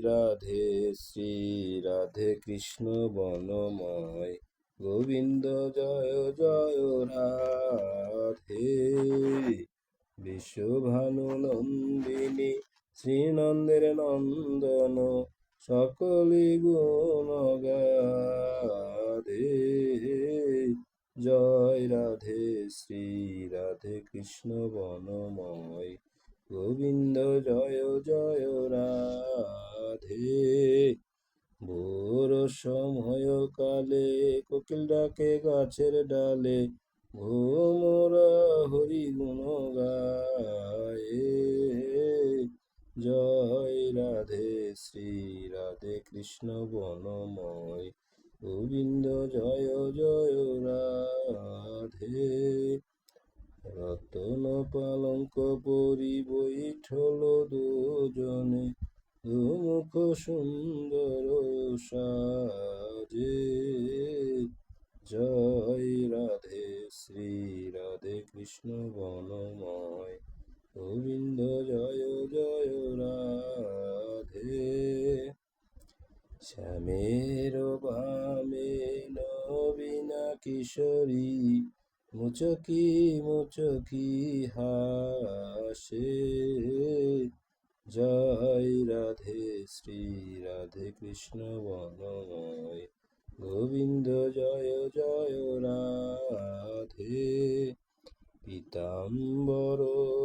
রাধে, শ্রী রাধে কৃষ্ণ বনময়। গোবিন্দ জয় জয় রাধে। বিশ্বভানু নন্দিনী শ্রীনন্দের নন্দন, সকলি গুণ গাধে। জয় রাধে, শ্রী রাধে কৃষ্ণ বনময়। গোবিন্দ জয় জয় রাধে। ভোর সময় কালে কোকিল ডাকে গাছের ডালে ভোমরা হরি গুণ গায়ে। জয় রাধে, শ্রী রাধে কৃষ্ণ বনময়। গোবিন্দ জয় জয় রাধে। রতন পালঙ্ক পরি বৈঠল দুজনে। দুমুখ সুন্দর সাজে। জয় রাধে, শ্রী রাধে কৃষ্ণ বনময়। গোবিন্দ জয় জয় রাধে। শ্যামের বামে নবীনা কিশোরী। মুচকি মুচকি হাসে। জয় রাধে, শ্রী রাধে কৃষ্ণ বনময় গোবিন্দ জয় জয় রাধে। পীতাম্বর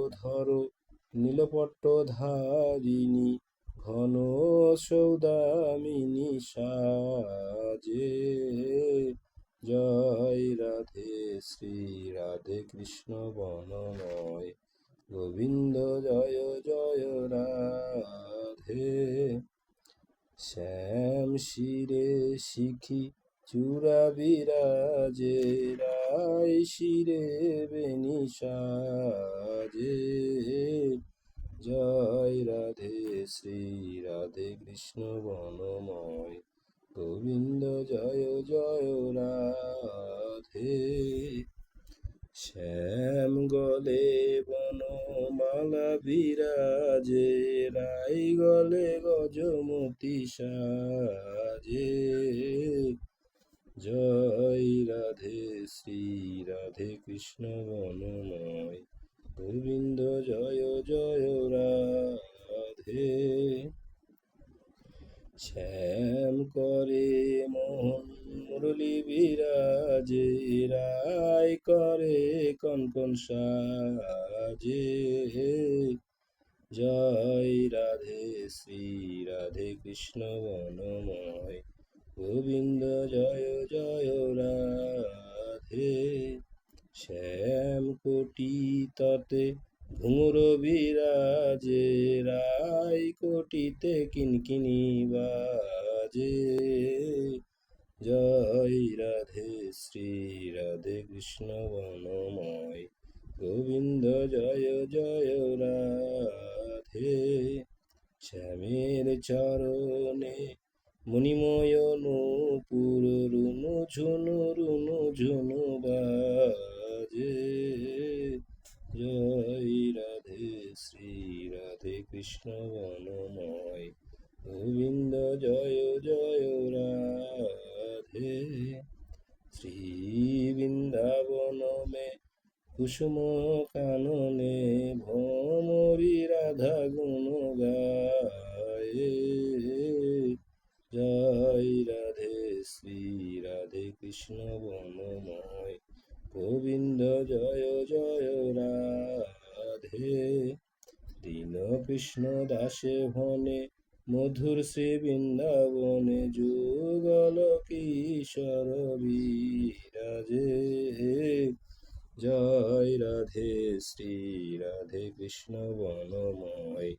ধর, নীলপট্ট ধারিণী, ঘন সৌদামিনী সাজে। জয় শ্রী রাধে কৃষ্ণ বনময় গোবিন্দ জয় জয় রাধে। শ্যাম শিরে শিখি চূড়া বিরাজে, রায় শিরে বেনি জয় রাধে শ্রী রাধে কৃষ্ণ বনময় গোবিন্দ জয় জয় রাধে। শ্যাম গলে বনমালা বিরাজে, রাই গলে গজমতি সাজে। জয় রাধে শ্রী রাধে কৃষ্ণ বনময়, গোবিন্দ জয় জয় রাধে। শ্যাম করে মোহন মুরলি বিরাজে রায় করে কনকন সাজে। জয় রাধে শ্রী রাধে কৃষ্ণ বনময় গোবিন্দ জয় জয় রাধে। শ্যাম কোটি তাতে ঘুমর বিরাজে রায় কোটিতে কিনকিনি বাজে। জয় রাধে, শ্রী রাধে কৃষ্ণ বনময়। গোবিন্দ জয় জয় রাধে। শ্যামের চরণে মণিময় নূপুর রুনু ঝুনু রুনু ঝুনু বাজে জয় রাধে শ্রী রাধে কৃষ্ণ বনময়। গোবিন্দ জয় জয় রাধে। শ্রী বৃন্দাবন মে কুসুম কাননে ভ্রমরি রাধা গুণ গায়ে। জয় রাধে, শ্রী রাধে কৃষ্ণ বনময়। গোবিন্দ জয় জয় রাধে। দীন কৃষ্ণ দাসে ভনে মধুর শ্রী বৃন্দাবনে যুগল কিশোর বিরাজে। জয় রাধে, শ্রী রাধে কৃষ্ণ বনময়,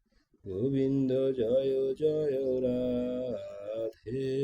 গোবিন্দ জয় জয় রাধে।